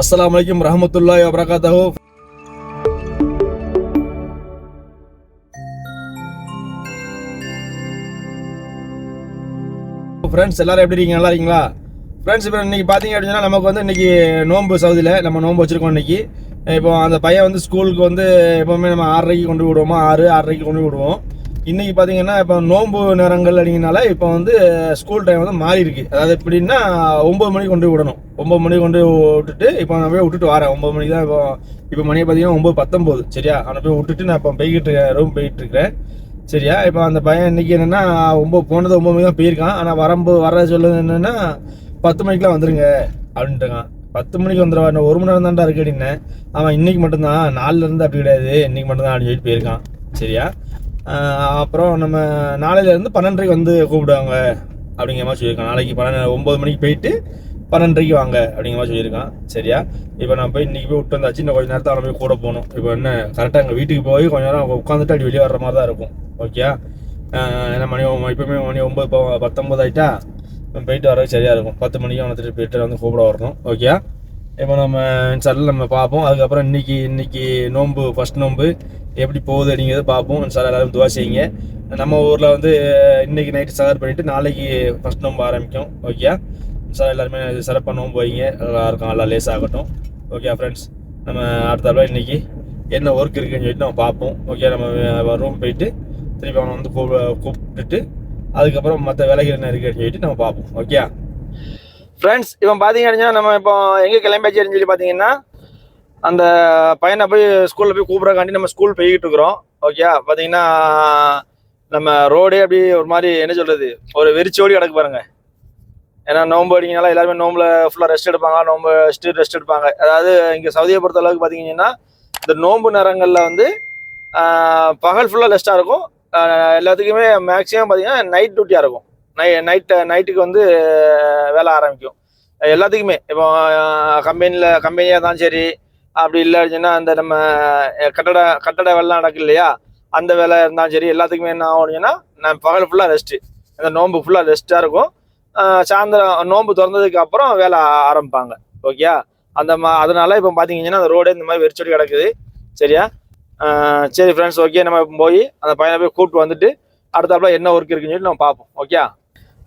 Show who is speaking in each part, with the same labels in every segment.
Speaker 1: அஸ்லாம் வலைக்கம் ரஹமத்துல்லா அபரகாத்தஹோ ஃப்ரெண்ட்ஸ் எல்லாரும் எப்படி இருக்கீங்க நல்லா இருக்கீங்களா ஃப்ரெண்ட்ஸ் இப்போ இன்றைக்கி பார்த்தீங்க அப்படின்னா நமக்கு வந்து இன்றைக்கி நோன்பு சவுதியில் நம்ம நோன்பு வச்சுருக்கோம் இன்றைக்கி இப்போ அந்த பையன் வந்து ஸ்கூலுக்கு வந்து எப்போவுமே நம்ம ஆறரைக்கு கொண்டு விடுவோமா ஆறு ஆறரைக்கு கொண்டு விடுவோம் இன்றைக்கி பார்த்தீங்கன்னா இப்போ நோம்பு நேரங்கள் அப்படிங்கனால இப்போ வந்து ஸ்கூல் டைம் வந்து மாறி இருக்கு அதாவது எப்படின்னா ஒம்பது மணிக்கு கொண்டு விடணும் ஒம்பது மணிக்கு கொண்டு விட்டுட்டு இப்போ நான் போய் விட்டுட்டு வரேன் ஒம்பது மணிக்கு தான் இப்போ இப்போ மணியை பார்த்தீங்கன்னா ஒம்பது பத்தொம்போது சரியா அவனை போய் விட்டுட்டு நான் இப்போ போய்கிட்டு இருக்கேன் ரூம் போய்கிட்டு இருக்கிறேன் சரியா இப்போ அந்த பையன் இன்றைக்கி என்னென்னா ஒம்பது போனது ஒம்பது மணிக்கு தான் போயிருக்கான் ஆனால் வரம்பு வர சொல்லுது என்னென்னா பத்து மணிக்கெலாம் வந்துருங்க அப்படின்ட்டுங்க பத்து மணிக்கு வந்துடுவா இன்னும் ஒரு மணி நேரம் தான்டா இருக்கு அப்படின்னேன் அவன் இன்னைக்கு மட்டும்தான் நாலுலேருந்து அப்படி கிடையாது இன்னைக்கு மட்டும்தான் அப்படின்னு சொல்லிட்டு போயிருக்கான் சரியா அப்புறம் நம்ம நாளையிலேருந்து பன்னெண்டரைக்கு வந்து கூப்பிடுவாங்க அப்படிங்கிற மாதிரி சொல்லியிருக்கான் நாளைக்கு பன்னெண்டு ஒம்பது மணிக்கு போயிட்டு பன்னெண்டரைக்கு வாங்க அப்படிங்கிற மாதிரி சொல்லியிருக்கான் சரியா இப்போ நான் போய் இன்றைக்கி போய் விட்டு வந்தாச்சு இன்னும் கொஞ்சம் நேரத்தை அவனை போய் கூட போகணும் இப்போ என்ன கரெக்டாக எங்கள் வீட்டுக்கு போய் கொஞ்சம் நேரம் உட்காந்துட்டு அப்படி வெளியே வர்ற மாதிரி தான் இருக்கும் ஓகே ஏன்னா மணி இப்போமே மணி ஒம்பது பத்தொம்பது ஆகிட்டா போயிட்டு வர சரியாக இருக்கும் பத்து மணிக்கு அவனை திருப்பி போயிட்டு வந்து கூப்பிட வரணும் ஓகே இப்போ நம்ம சரில் நம்ம பார்ப்போம் அதுக்கப்புறம் இன்றைக்கி இன்றைக்கி நோன்பு ஃபஸ்ட் நோன்பு எப்படி போகுது அப்படிங்கிறத பார்ப்போம் சார் எல்லாரும் துவா செய்யுங்க நம்ம ஊரில் வந்து இன்றைக்கி நைட்டு சார் பண்ணிவிட்டு நாளைக்கு ஃபஸ்ட் நம்ப ஆரம்பிக்கும் ஓகே சார் எல்லாருமே சிறப்பு பண்ணவும் போய்ங்க நல்லா இருக்கும் நல்லா லேஸ் ஆகட்டும் ஓகே ஃப்ரெண்ட்ஸ் நம்ம அடுத்த இன்றைக்கி என்ன ஒர்க் இருக்குன்னு சொல்லிட்டு நம்ம பார்ப்போம் ஓகே நம்ம ரூம் போயிட்டு திருப்பி அவனை வந்து கூப்பிட்டுட்டு அதுக்கப்புறம் மற்ற வேலைகள் என்ன இருக்குன்னு சொல்லிட்டு நம்ம பார்ப்போம் ஓகே ஃப்ரெண்ட்ஸ் இப்போ பார்த்தீங்க அப்படின்னா நம்ம இப்போ எங்கே கிளம்பி சொல்லி பார்த்தீங்கன்னா அந்த பையனை போய் ஸ்கூலில் போய் கூப்பிட்றக்காண்டி நம்ம ஸ்கூல் போய்கிட்டு இருக்கிறோம் ஓகே பார்த்தீங்கன்னா நம்ம ரோடே அப்படி ஒரு மாதிரி என்ன சொல்கிறது ஒரு வெறிச்சோடி கிடக்கு பாருங்க ஏன்னா நோம்பு அடிங்கனால எல்லாருமே நோம்பில் ஃபுல்லாக ரெஸ்ட் எடுப்பாங்க நோம்பு ஸ்ட்ரீட் ரெஸ்ட் எடுப்பாங்க அதாவது இங்கே சவுதியை பொறுத்த அளவுக்கு பார்த்தீங்கன்னா இந்த நோம்பு நேரங்களில் வந்து பகல் ஃபுல்லாக ரெஸ்ட்டாக இருக்கும் எல்லாத்துக்குமே மேக்ஸிமம் பார்த்தீங்கன்னா நைட் டியூட்டியாக இருக்கும் நை நைட்டு நைட்டுக்கு வந்து வேலை ஆரம்பிக்கும் எல்லாத்துக்குமே இப்போ கம்பெனியில் கம்பெனியாக தான் சரி அப்படி அப்படின்னா அந்த நம்ம கட்டட கட்டட வேலைலாம் நடக்கு இல்லையா அந்த வேலை இருந்தாலும் சரி எல்லாத்துக்குமே என்ன அப்படின்னா நான் பகல் ஃபுல்லாக ரெஸ்ட்டு அந்த நோன்பு ஃபுல்லாக ரெஸ்ட்டாக இருக்கும் சாயந்தரம் நோன்பு திறந்ததுக்கு அப்புறம் வேலை ஆரம்பிப்பாங்க ஓகேயா அந்த மா அதனால இப்போ பார்த்தீங்கன்னா அந்த ரோடே இந்த மாதிரி வெறிச்சொடி கிடக்குது சரியா சரி ஃப்ரெண்ட்ஸ் ஓகே நம்ம போய் அந்த பையனை போய் கூப்பிட்டு வந்துட்டு அடுத்தாப்புல என்ன ஒர்க் இருக்குன்னு சொல்லி நம்ம பார்ப்போம் ஓகே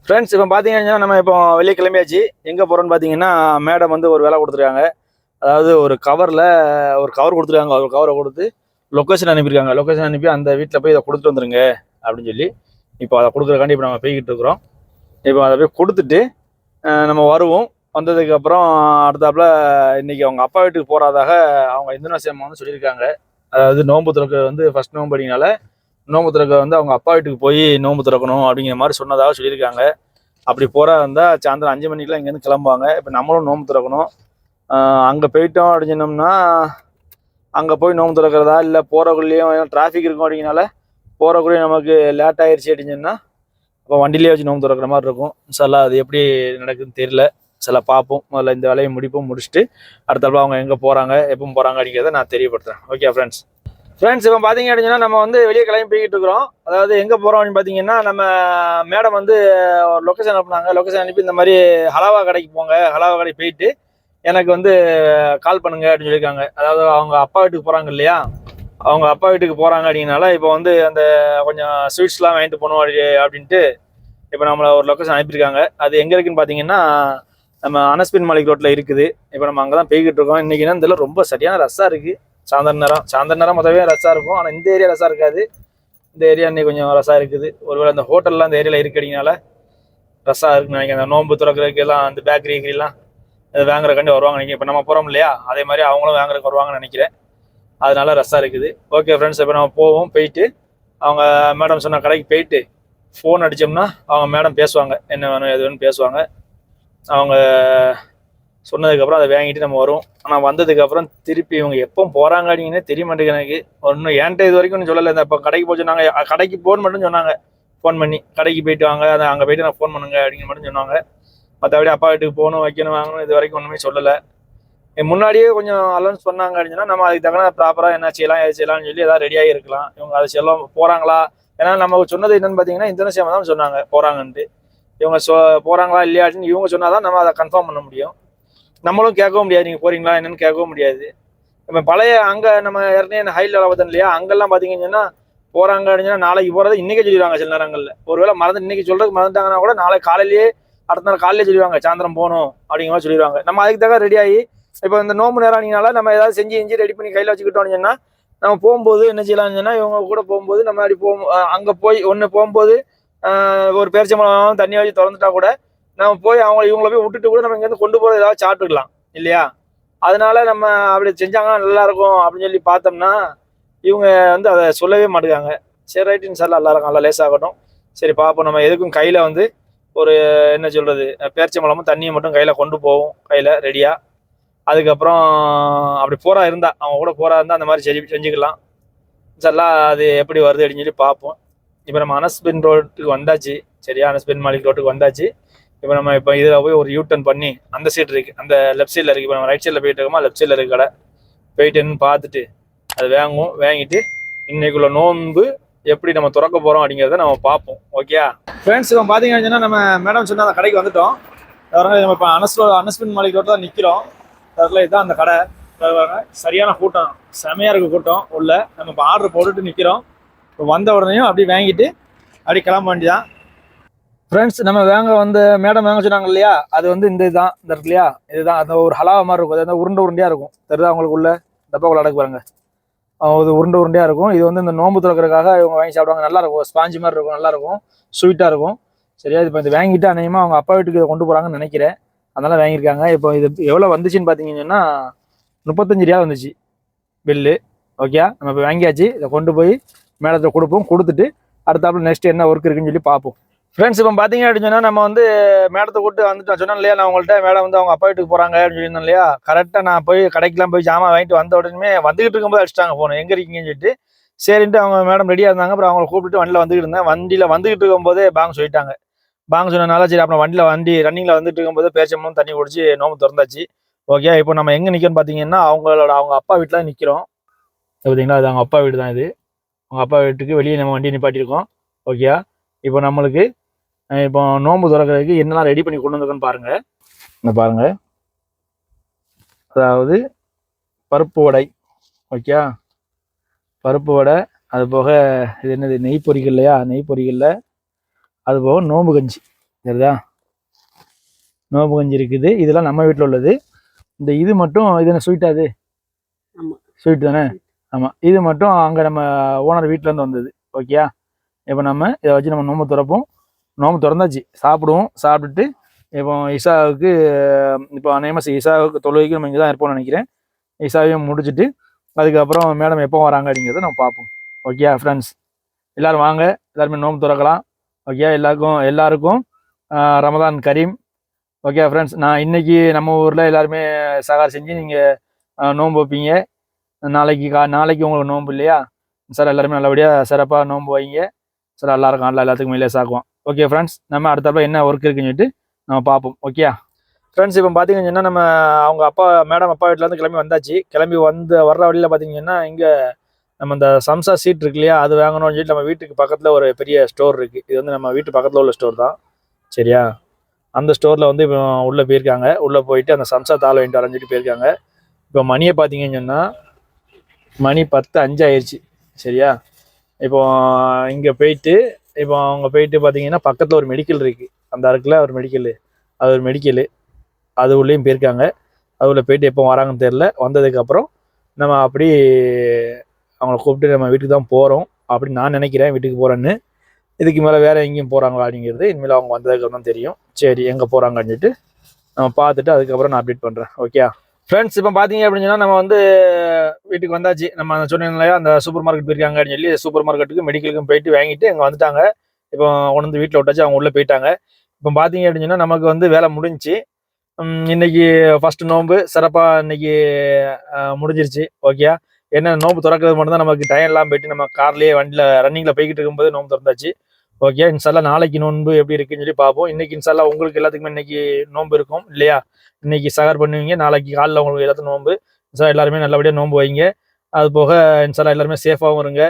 Speaker 1: ஃப்ரெண்ட்ஸ் இப்போ பார்த்தீங்கன்னா நம்ம இப்போ வெளியே கிளம்பியாச்சு எங்கே போகிறோன்னு பார்த்தீங்கன்னா மேடம் வந்து ஒரு வேலை கொடுத்துருக்காங்க அதாவது ஒரு கவரில் ஒரு கவர் கொடுத்துருக்காங்க ஒரு கவரை கொடுத்து லொக்கேஷன் அனுப்பியிருக்காங்க லொக்கேஷன் அனுப்பி அந்த வீட்டில் போய் இதை கொடுத்துட்டு வந்துருங்க அப்படின்னு சொல்லி இப்போ அதை கொடுக்குறக்காண்டி இப்போ நம்ம போய்கிட்டு இருக்கிறோம் இப்போ அதை போய் கொடுத்துட்டு நம்ம வருவோம் வந்ததுக்கப்புறம் அடுத்தாப்புல இன்றைக்கி அவங்க அப்பா வீட்டுக்கு போகிறதாக அவங்க இந்தோனேசியா வந்து சொல்லியிருக்காங்க அதாவது நோம்பு திறக்க வந்து ஃபஸ்ட் நோம்பு அப்படிங்கனால நோம்பு திறக்க வந்து அவங்க அப்பா வீட்டுக்கு போய் நோம்பு திறக்கணும் அப்படிங்கிற மாதிரி சொன்னதாக சொல்லியிருக்காங்க அப்படி போகிறா இருந்தால் சாயந்தரம் அஞ்சு மணிக்கெலாம் இங்கேருந்து கிளம்புவாங்க இப்போ நம்மளும் நோம்பு திறக்கணும் அங்கே போயிட்டோம் அப்படின்னோம்னா அங்கே போய் நோம்பு திறக்கிறதா இல்லை போகிறக்குள்ளேயும் டிராஃபிக் இருக்கும் அப்படிங்கனால போகிறக்குள்ளேயும் நமக்கு லேட் ஆயிடுச்சு அப்படின்னா அப்போ வண்டிலேயே வச்சு நோம்பு திறக்கிற மாதிரி இருக்கும் சில அது எப்படி நடக்குதுன்னு தெரியல சில பார்ப்போம் முதல்ல இந்த வேலையை முடிப்போம் முடிச்சுட்டு அடுத்தப்போ அவங்க எங்கே போகிறாங்க எப்போ போகிறாங்க அப்படிங்கிறத நான் தெரியப்படுத்துகிறேன் ஓகே ஃப்ரெண்ட்ஸ் ஃப்ரெண்ட்ஸ் இப்போ பார்த்தீங்க அப்படின்னா நம்ம வந்து வெளியே கிளம்பி போய்கிட்டு இருக்கிறோம் அதாவது எங்கே போகிறோம் அப்படின்னு பார்த்தீங்கன்னா நம்ம மேடம் வந்து ஒரு லொக்கேஷன் அனுப்புனாங்க லொக்கேஷன் அனுப்பி இந்த மாதிரி ஹலாவா கடைக்கு போங்க ஹலாவா கடைக்கு போயிட்டு எனக்கு வந்து கால் பண்ணுங்க அப்படின்னு சொல்லியிருக்காங்க அதாவது அவங்க அப்பா வீட்டுக்கு போகிறாங்க இல்லையா அவங்க அப்பா வீட்டுக்கு போகிறாங்க அப்படின்னால இப்போ வந்து அந்த கொஞ்சம் ஸ்வீட்ஸ்லாம் வாங்கிட்டு போகணும் அப்படின்ட்டு இப்போ நம்மளை ஒரு லொக்கேஷன் அனுப்பியிருக்காங்க அது எங்கே இருக்குன்னு பார்த்தீங்கன்னா நம்ம அனஸ்பின் மாளிகை ரோட்டில் இருக்குது இப்போ நம்ம அங்கே தான் போய்கிட்டு இருக்கோம் இன்றைக்கின்னா இந்த இதில் ரொம்ப சரியான ரசாக இருக்குது சாயந்தர நேரம் சாயந்தர நேரம் மொத்தமே ரஷ்ஷாக இருக்கும் ஆனால் இந்த ஏரியா ரசாக இருக்காது இந்த ஏரியா இன்னைக்கு கொஞ்சம் ரசாக இருக்குது ஒருவேளை அந்த ஹோட்டல்லாம் அந்த ஏரியாவில் இருக்கிறீங்கனால ரஷ்ஷாக இருக்குன்னு நினைக்கிறேன் அந்த நோன்பு துறக்கிறதுக்கு எல்லாம் அந்த பேக்கரி கிரிலாம் வாங்குறக்காண்டி வருவாங்க நினைக்கிறேன் இப்போ நம்ம போகிறோம் இல்லையா அதே மாதிரி அவங்களும் வாங்குறக்கு வருவாங்கன்னு நினைக்கிறேன் அதனால ரஷ்ஷாக இருக்குது ஓகே ஃப்ரெண்ட்ஸ் இப்போ நம்ம போவோம் போயிட்டு அவங்க மேடம் சொன்ன கடைக்கு போயிட்டு ஃபோன் அடித்தோம்னா அவங்க மேடம் பேசுவாங்க என்ன வேணும் எது வேணும் பேசுவாங்க அவங்க சொன்னதுக்கப்புறம் அதை வாங்கிட்டு நம்ம வரும் ஆனால் வந்ததுக்கப்புறம் திருப்பி இவங்க எப்போ போகிறாங்க அப்படிங்கன்னே தெரிய மாட்டேங்குது எனக்கு ஒன்றும் ஏன்ட்ட இது வரைக்கும் ஒன்றும் சொல்லலை இந்த இப்போ கடைக்கு போய் சொன்னாங்க கடைக்கு போன் மட்டும் சொன்னாங்க ஃபோன் பண்ணி கடைக்கு போயிட்டு வாங்க அதை அங்கே போயிட்டு நான் ஃபோன் பண்ணுங்க அப்படிங்கிற மட்டும் சொன்னாங்க மற்றபடி அப்பா வீட்டுக்கு போகணும் வைக்கணும் வாங்கணும் இது வரைக்கும் ஒன்றுமே சொல்லலை முன்னாடியே கொஞ்சம் அலௌன்ஸ் பண்ணாங்க அப்படின்னா நம்ம அதுக்கு தகுந்த ப்ராப்பராக என்ன செய்யலாம் எது செய்யலாம்னு சொல்லி எதாவது ரெடியாக இருக்கலாம் இவங்க அதை செல்லும் போகிறாங்களா ஏன்னா நம்ம சொன்னது என்னன்னு பார்த்தீங்கன்னா இந்தோனேஷியா தான் சொன்னாங்க போகிறாங்கன்ட்டு இவங்க சொ போகிறாங்களா இல்லையாட்டின்னு இவங்க சொன்னால் தான் நம்ம அதை கன்ஃபார்ம் பண்ண முடியும் நம்மளும் கேட்கவும் முடியாது நீங்கள் போகிறீங்களா என்னன்னு கேட்கவும் முடியாது இப்போ பழைய அங்கே நம்ம ஏற்கனவே ஹை லெவலில் பார்த்தோம் இல்லையா அங்கெல்லாம் பார்த்தீங்கன்னா போகிறாங்க அப்படின்னா நாளைக்கு போகிறது இன்றைக்கே சொல்லிடுவாங்க சில நேரங்களில் ஒருவேளை மறந்து இன்றைக்கி சொல்கிறதுக்கு மறந்துட்டாங்கன்னா கூட நாளைக்கு காலையிலேயே அடுத்த நாள் காலையில சொல்லிடுவாங்க சாயந்தரம் போகணும் அப்படிங்கிற மாதிரி சொல்லிடுவாங்க நம்ம அதுக்கு தகவல் ரெடி ஆகி இப்போ இந்த நோம்பு நேரம் ஆனீங்கனால நம்ம ஏதாவது செஞ்சு செஞ்சு ரெடி பண்ணி கையில் வச்சுக்கிட்டோம்னு சொன்னால் நம்ம போகும்போது என்ன செய்யலாம்னு சொன்னால் இவங்க கூட போகும்போது நம்ம அப்படி போகும் அங்கே போய் ஒன்று போகும்போது ஒரு பேரிச்சம்பழம் தண்ணி வச்சு திறந்துட்டா கூட நம்ம போய் அவங்க இவங்கள போய் விட்டுட்டு கூட நம்ம இங்கேருந்து கொண்டு போகிற ஏதாவது சாப்பிட்டுக்கலாம் இல்லையா அதனால நம்ம அப்படி செஞ்சாங்கன்னா நல்லா இருக்கும் அப்படின்னு சொல்லி பார்த்தோம்னா இவங்க வந்து அதை சொல்லவே மாட்டேங்காங்க சரி ரைட்டுன்னு சார் நல்லா இருக்கும் நல்லா லேஸ் ஆகட்டும் சரி பார்ப்போம் நம்ம எதுக்கும் கையில் வந்து ஒரு என்ன சொல்கிறது பேரிச்சம்பழமும் தண்ணியை மட்டும் கையில் கொண்டு போவோம் கையில் ரெடியாக அதுக்கப்புறம் அப்படி போகிறா இருந்தால் அவங்க கூட போகிறா இருந்தால் அந்த மாதிரி செஞ்சு செஞ்சுக்கலாம் சரிலாம் அது எப்படி வருது அப்படின்னு சொல்லி பார்ப்போம் இப்போ நம்ம அனஸ்பின் ரோட்டுக்கு வந்தாச்சு சரியா அனஸ்பின் மாலிக் ரோட்டுக்கு வந்தாச்சு இப்போ நம்ம இப்போ இதில் போய் ஒரு யூ டர்ன் பண்ணி அந்த சைடு இருக்குது அந்த லெஃப்ட் சைடில் இருக்குது இப்போ நம்ம ரைட் சைடில் போயிட்டு இருக்கோமா லெஃப்ட் சைடில் இருக்க கடை போயிட்டுன்னு பார்த்துட்டு அது வாங்குவோம் வாங்கிட்டு இன்றைக்குள்ளே நோன்பு எப்படி நம்ம திறக்க போகிறோம் அப்படிங்கிறத நம்ம பார்ப்போம் ஓகே ஃப்ரெண்ட்ஸ் இப்போ பார்த்தீங்கன்னா நம்ம மேடம் சொன்னால் அந்த கடைக்கு வந்துட்டோம் நம்ம இப்போ அனஸ் அனஸ்பின் மாளிகை தான் நிற்கிறோம் அதில் இதுதான் அந்த கடை சரியான கூட்டம் செமையாக இருக்க கூட்டம் உள்ள நம்ம இப்போ ஆர்டர் போட்டுட்டு நிற்கிறோம் இப்போ வந்த உடனே அப்படி வாங்கிட்டு அப்படி கிளம்ப வேண்டியதான் ஃப்ரெண்ட்ஸ் நம்ம வாங்க வந்து மேடம் வாங்க சொன்னாங்க இல்லையா அது வந்து இந்த இதுதான் இந்த இல்லையா இதுதான் அந்த ஒரு ஹலாவை மாதிரி இருக்கும் அது வந்து உருண்டை உருண்டையாக இருக்கும் தெரியுதா அவங்களுக்கு உள்ள உள்ள அடக்கு பாருங்க அது உருண்டை உருண்டையாக இருக்கும் இது வந்து இந்த நோம்பு திறக்கிறதுக்காக இவங்க வாங்கி சாப்பிடுவாங்க நல்லா இருக்கும் ஸ்பாஞ்சு மாதிரி இருக்கும் நல்லா இருக்கும் ஸ்வீட்டாக இருக்கும் சரியா இப்போ இது வாங்கிட்டு அநேகமாக அவங்க அப்பா வீட்டுக்கு இதை கொண்டு போகிறாங்கன்னு நினைக்கிறேன் அதனால் வாங்கியிருக்காங்க இப்போ இது எவ்வளோ வந்துச்சுன்னு பார்த்தீங்கன்னா முப்பத்தஞ்சு ரூபா வந்துச்சு பில்லு ஓகே நம்ம இப்போ வாங்கியாச்சு இதை கொண்டு போய் மேடத்தில் கொடுப்போம் கொடுத்துட்டு அடுத்தாப்புல நெக்ஸ்ட் என்ன ஒர்க் இருக்குன்னு சொல்லி பார்ப்போம் ஃப்ரெண்ட்ஸ் இப்போ பார்த்தீங்க அப்படின்னு சொன்னால் நம்ம வந்து மேடத்தை கூட்டு வந்துட்டு சொன்னேன் இல்லையா நான் உங்கள்கிட்ட மேடம் வந்து அவங்க அப்பா வீட்டுக்கு போகிறாங்க அப்படின்னு சொல்லியிருந்தேன் இல்லையா கரெக்டாக நான் போய் கடைக்கெலாம் போய் ஜாமான் வாங்கிட்டு வந்த உடனே வந்துகிட்டு இருக்கும்போது அடிச்சிட்டாங்க போகணும் எங்கே இருக்கீங்கன்னு சொல்லிட்டு சரின்ட்டு அவங்க மேடம் ரெடியாக இருந்தாங்க அப்புறம் அவங்களை கூப்பிட்டு வண்டியில் வந்துகிட்டு இருந்தேன் வண்டியில் வந்துகிட்டு இருக்கும்போதே பாங்க சொல்லிட்டாங்க பாங்க சொன்னதுனால சரி அப்புறம் வண்டியில் வண்டி ரன்னிங்கில் வந்துட்டு இருக்கும்போது பேச்சமும் தண்ணி குடிச்சு நோம்பு திறந்தாச்சு ஓகே இப்போ நம்ம எங்கே நிற்கணும் பார்த்தீங்கன்னா அவங்களோட அவங்க அப்பா வீட்டில் நிற்கிறோம் பார்த்தீங்களா அது அவங்க அப்பா வீடு தான் இது அவங்க அப்பா வீட்டுக்கு வெளியே நம்ம வண்டி நிப்பாட்டியிருக்கோம் ஓகே இப்போ நம்மளுக்கு இப்போ நோம்பு திறக்கிறதுக்கு என்னெல்லாம் ரெடி பண்ணி கொண்டு வந்திருக்கேன்னு பாருங்கள் இந்த பாருங்கள் அதாவது பருப்பு வடை ஓகே பருப்பு வடை அது போக இது என்னது நெய் பொறிகள் இல்லையா நெய் பொறிகளில் அது போக நோம்பு கஞ்சி சரிதா நோம்பு கஞ்சி இருக்குது இதெல்லாம் நம்ம வீட்டில் உள்ளது இந்த இது மட்டும் இது என்ன ஸ்வீட்டா அது ஸ்வீட் தானே ஆமாம் இது மட்டும் அங்கே நம்ம ஓனர் வீட்டிலேருந்து வந்தது ஓகேயா இப்போ நம்ம இதை வச்சு நம்ம நோம்பு திறப்போம் நோம்பு திறந்தாச்சு சாப்பிடுவோம் சாப்பிட்டுட்டு இப்போ இசாவுக்கு இப்போ அநேமஸ் இசாவுக்கு தொழுகைக்கு நம்ம இங்கே தான் இருப்போம்னு நினைக்கிறேன் இசாவையும் முடிச்சுட்டு அதுக்கப்புறம் மேடம் எப்போ வராங்க அப்படிங்கிறத நம்ம பார்ப்போம் ஓகே ஃப்ரெண்ட்ஸ் எல்லோரும் வாங்க எல்லாருமே நோம்பு திறக்கலாம் ஓகே எல்லாருக்கும் எல்லாருக்கும் ரமதான் கரீம் ஓகே ஃப்ரெண்ட்ஸ் நான் இன்றைக்கி நம்ம ஊரில் எல்லாருமே சகார் செஞ்சு நீங்கள் நோன்பு வைப்பீங்க நாளைக்கு கா நாளைக்கு உங்களுக்கு நோன்பு இல்லையா சார் எல்லாருமே நல்லபடியாக சிறப்பாக நோன்பு வைங்க சார் எல்லாருக்கும் நல்லா எல்லாத்துக்கும் மேலே சாக்குவோம் ஓகே ஃப்ரெண்ட்ஸ் நம்ம அடுத்தப்ப என்ன ஒர்க் இருக்குன்னு சொல்லிட்டு நம்ம பார்ப்போம் ஓகே ஃப்ரெண்ட்ஸ் இப்போ சொன்னால் நம்ம அவங்க அப்பா மேடம் அப்பா வீட்டிலேருந்து கிளம்பி வந்தாச்சு கிளம்பி வந்து வர்ற வழியில் பார்த்தீங்கன்னா இங்கே நம்ம இந்த சம்சா சீட் இருக்கு இல்லையா அது வாங்கணும்னு சொல்லிட்டு நம்ம வீட்டுக்கு பக்கத்தில் ஒரு பெரிய ஸ்டோர் இருக்குது இது வந்து நம்ம வீட்டு பக்கத்தில் உள்ள ஸ்டோர் தான் சரியா அந்த ஸ்டோரில் வந்து இப்போ உள்ளே போயிருக்காங்க உள்ளே போயிட்டு அந்த சம்சா தாள் வாங்கிட்டு வரைஞ்சிட்டு போயிருக்காங்க இப்போ மணியை பார்த்தீங்கன்னு சொன்னால் மணி பத்து அஞ்சு ஆயிடுச்சு சரியா இப்போ இங்கே போயிட்டு இப்போ அவங்க போயிட்டு பார்த்தீங்கன்னா பக்கத்தில் ஒரு மெடிக்கல் இருக்குது அந்த அருக்கில் ஒரு மெடிக்கல் அது ஒரு மெடிக்கல் அது உள்ளேயும் போயிருக்காங்க உள்ள போயிட்டு எப்போ வராங்கன்னு தெரில வந்ததுக்கப்புறம் நம்ம அப்படி அவங்கள கூப்பிட்டு நம்ம வீட்டுக்கு தான் போகிறோம் அப்படின்னு நான் நினைக்கிறேன் வீட்டுக்கு போகிறேன்னு இதுக்கு மேலே வேறு எங்கேயும் போகிறாங்களா அப்படிங்கிறது இனிமேல் அவங்க வந்ததுக்கப்புறம் தான் தெரியும் சரி எங்கே போகிறாங்கன்னு சொல்லிட்டு நம்ம பார்த்துட்டு அதுக்கப்புறம் நான் அப்டேட் பண்ணுறேன் ஓகே ஃப்ரெண்ட்ஸ் இப்போ பார்த்தீங்க அப்படின்னு நம்ம வந்து வீட்டுக்கு வந்தாச்சு நம்ம அந்த சொன்னீங்களா அந்த சூப்பர் மார்க்கெட் போயிருக்காங்க அப்படின்னு சொல்லி சூப்பர் மார்க்கெட்டுக்கு மெடிக்கலுக்கும் போயிட்டு வாங்கிட்டு இங்கே வந்துட்டாங்க இப்போ உணர்ந்து வீட்டில் விட்டாச்சு அவங்க உள்ளே போயிட்டாங்க இப்போ பார்த்தீங்க அப்படின்னு சொன்னால் நமக்கு வந்து வேலை முடிஞ்சு இன்னைக்கு ஃபர்ஸ்ட் நோம்பு சிறப்பாக இன்னைக்கு முடிஞ்சிருச்சு ஓகே என்ன நோம்பு திறக்கிறது மட்டும்தான் நமக்கு டயம் எல்லாம் போயிட்டு நம்ம கார்லேயே வண்டியில் ரன்னிங்கில் போய்கிட்டு இருக்கும்போது நோம்பு திறந்தாச்சு ஓகே இன்சாலா நாளைக்கு நோன்பு எப்படி இருக்குன்னு சொல்லி பார்ப்போம் இன்னைக்கு இன்சாலா உங்களுக்கு எல்லாத்துக்குமே இன்னைக்கு நோன்பு இருக்கும் இல்லையா இன்னைக்கு சகர் பண்ணுவீங்க நாளைக்கு காலைல உங்களுக்கு எல்லாத்துக்கும் நோன்பு இன்சா எல்லாருமே நல்லபடியாக நோன்பு வைங்க அது போக இன்சாலா எல்லாருமே சேஃபாகவும் இருங்க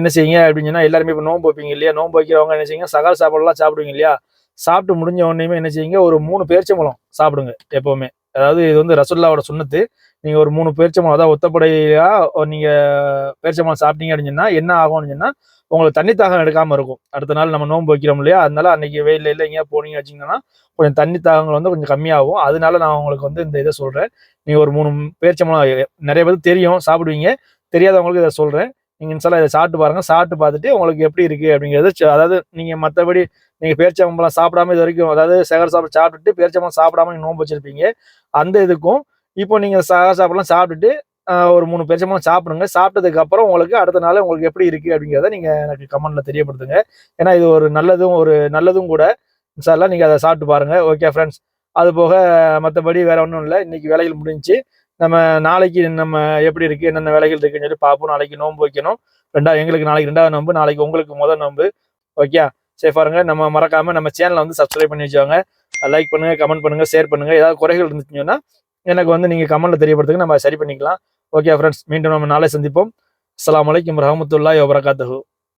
Speaker 1: என்ன செய்யுங்க அப்படின்னு சொன்னால் எல்லாருமே இப்போ நோன்பு வைப்பீங்க இல்லையா நோன்பு வைக்கிறவங்க என்ன செய்யுங்க சகல் சாப்பாடுலாம் சாப்பிடுவீங்க இல்லையா சாப்பிட்டு முடிஞ்ச உடனேயுமே என்ன செய்யுங்க ஒரு மூணு மூலம் சாப்பிடுங்க எப்போவுமே அதாவது இது வந்து ரசுல்லாவோட சுண்ணத்து நீங்கள் ஒரு மூணு பேர்ச்சமா அதாவது ஒத்தப்படையாக நீங்கள் பேர்ச்சமா சாப்பிட்டீங்க அப்படின்னு சொன்னால் என்ன ஆகும் சொன்னால் உங்களுக்கு தண்ணி தாகம் எடுக்காமல் இருக்கும் அடுத்த நாள் நம்ம நோன்பு வைக்கிறோம் இல்லையா அதனால அன்னைக்கு வெயிலில் இல்லை எங்கேயா போனீங்க வச்சிங்கன்னா கொஞ்சம் தண்ணி தாகங்கள் வந்து கொஞ்சம் கம்மியாகும் அதனால நான் உங்களுக்கு வந்து இந்த இதை சொல்கிறேன் நீங்கள் ஒரு மூணு பேர்ச்சமா நிறைய பேர் தெரியும் சாப்பிடுவீங்க தெரியாதவங்களுக்கு இதை சொல்கிறேன் நீங்கள் இன்சாலா இதை சாப்பிட்டு பாருங்கள் சாப்பிட்டு பார்த்துட்டு உங்களுக்கு எப்படி இருக்குது அப்படிங்கிறது அதாவது நீங்கள் மற்றபடி நீங்கள் பேரிச்சம்பழம் சாப்பிடாம இது வரைக்கும் அதாவது சேகர் சாப்பிட சாப்பிட்டுட்டு பேரிச்சம்பழம் சாப்பிடாம நீங்கள் நோம்பு வச்சிருப்பீங்க அந்த இதுக்கும் இப்போ நீங்கள் சேகர் சாப்பிடலாம் சாப்பிட்டுட்டு ஒரு மூணு பேரிச்சம்பழம் சாப்பிடுங்க சாப்பிட்டதுக்கு அப்புறம் உங்களுக்கு அடுத்த நாள் உங்களுக்கு எப்படி இருக்குது அப்படிங்கிறத நீங்கள் எனக்கு கமெண்ட்டில் தெரியப்படுத்துங்க ஏன்னா இது ஒரு நல்லதும் ஒரு நல்லதும் கூட சார்லாம் நீங்கள் அதை சாப்பிட்டு பாருங்கள் ஓகே ஃப்ரெண்ட்ஸ் அது போக மற்றபடி வேற ஒன்றும் இல்லை இன்னைக்கு வேலைகள் முடிஞ்சு நம்ம நாளைக்கு நம்ம எப்படி இருக்குது என்னென்ன வேலைகள் இருக்குன்னு சொல்லி பார்ப்போம் நாளைக்கு நோன்பு வைக்கணும் ரெண்டாவது எங்களுக்கு நாளைக்கு ரெண்டாவது நோன்பு நாளைக்கு உங்களுக்கு முதல் நோன்பு ஓகே சரி பாருங்க நம்ம மறக்காம நம்ம சேனலை வந்து சப்ஸ்கிரைப் பண்ணி வச்சுவாங்க லைக் பண்ணுங்க கமெண்ட் பண்ணுங்க ஷேர் பண்ணுங்க ஏதாவது குறைகள் இருந்துச்சுன்னா எனக்கு வந்து நீங்க கமெண்ட்ல தெரியப்படுத்துக்கு நம்ம சரி பண்ணிக்கலாம் ஓகே ஃப்ரெண்ட்ஸ் மீண்டும் நம்ம நாளை சந்திப்போம் அஸ்லாம் வலைக்கம் ரஹமத்துல்லா வபரகாத்தூ